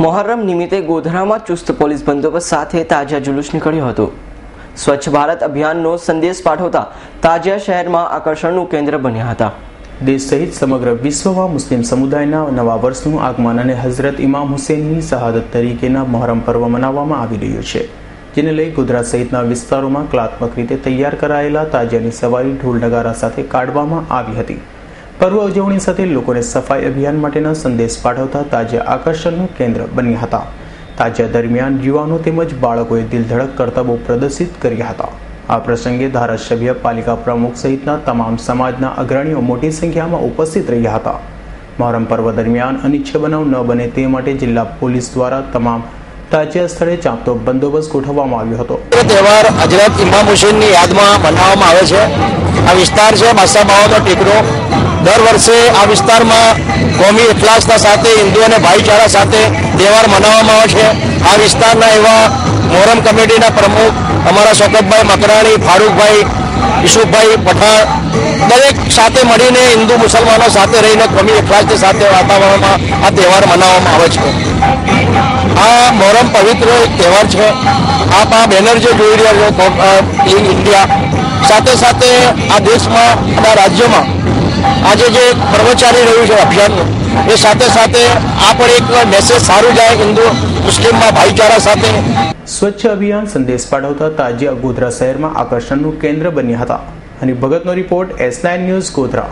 મોહર્રમ નિમિત્તે ગોધરામાં ચુસ્ત પોલીસ બંદોબસ્ત સાથે તાજા જુલુસ નીકળ્યો હતો. સ્વચ્છ ભારત અભિયાનનો સંદેશ પાઠવતા તાજા શહેરમાં આકર્ષણનું કેન્દ્ર બન્યા હતા. દેશ સહિત સમગ્ર વિશ્વમાં મુસ્લિમ સમુદાયના નવા વર્ષનું આગમન અને હઝરત ઇમામ હુસેનની શહાદત તરીકેના મહોરમ પર્વ મનાવવામાં આવી રહ્યું છે, જેને લઈ ગુજરાત સહિતના વિસ્તારોમાં કલાત્મક રીતે તૈયાર કરાયેલા તાજિયાની સવારી ઢોલ નગારા સાથે કાઢવામાં આવી હતી. પર્વ ઉજવણી સાથે લોકોને સફાઈ અભિયાન માટેના સંદેશ પાઠવતા તાજિયા આકર્ષણનું કેન્દ્ર બન્યા હતા. તાજિયા દરમિયાન યુવાનો તેમજ બાળકોએ દિલધડક કરતબો પ્રદર્શિત કર્યા હતા. આ પ્રસંગે ધારાસભ્ય, પાલિકા પ્રમુખ સહિતના તમામ સમાજના અગ્રણીઓ મોટી સંખ્યામાં ઉપસ્થિત રહ્યા હતા. મહોરમ પર્વ દરમિયાન અનિચ્છ બનાવ ન બને તે માટે જિલ્લા પોલીસ દ્વારા તમામ તાજિયા સ્થળે ચાંપતો બંદોબસ્ત ગોઠવવામાં આવ્યો હતો. એ તહેવાર હજરત ઇમામ હુસેનની યાદમાં મનાવવામાં આવે છે. આ વિસ્તાર છે માસા બાવાનો ટેકરો. દર વર્ષે આ વિસ્તારમાં કોમી ઇખલાસના સાથે, હિન્દુ અને ભાઈચારા સાથે તહેવાર મનાવવામાં આવે છે. આ વિસ્તારના એવા મોહરમ કમિટીના પ્રમુખ અમારા શોકતભાઈ મકરાણી, ફારૂકભાઈ ઈશુફભાઈ પઠાણ, દરેક સાથે મળીને હિન્દુ મુસલમાનો સાથે રહીને કોમી ઇખલાસની સાથે વાતાવરણમાં આ તહેવાર મનાવવામાં આવે છે. આ મોહરમ પવિત્ર એક તહેવાર છે. આપ આ બેનર જે જોઈ રહ્યા છો ઇન ઇન્ડિયા. સાથે સાથે આ દેશમાં આ રાજ્યમાં આજે જે પર્વ ચાલી રહ્યું છે અભિયાન, એ સાથે સાથે આ પણ એક મેસેજ સારું જાય હિન્દુ, મુસ્લિમમાં ભાઈચારા સાથે. સ્વચ્છ અભિયાન સંદેશ પાઠવતા તાજિયા ગોધરા શહેરમાં આકર્ષણનું કેન્દ્ર બન્યા હતા. અને ભગતનો report S nine news Godhra.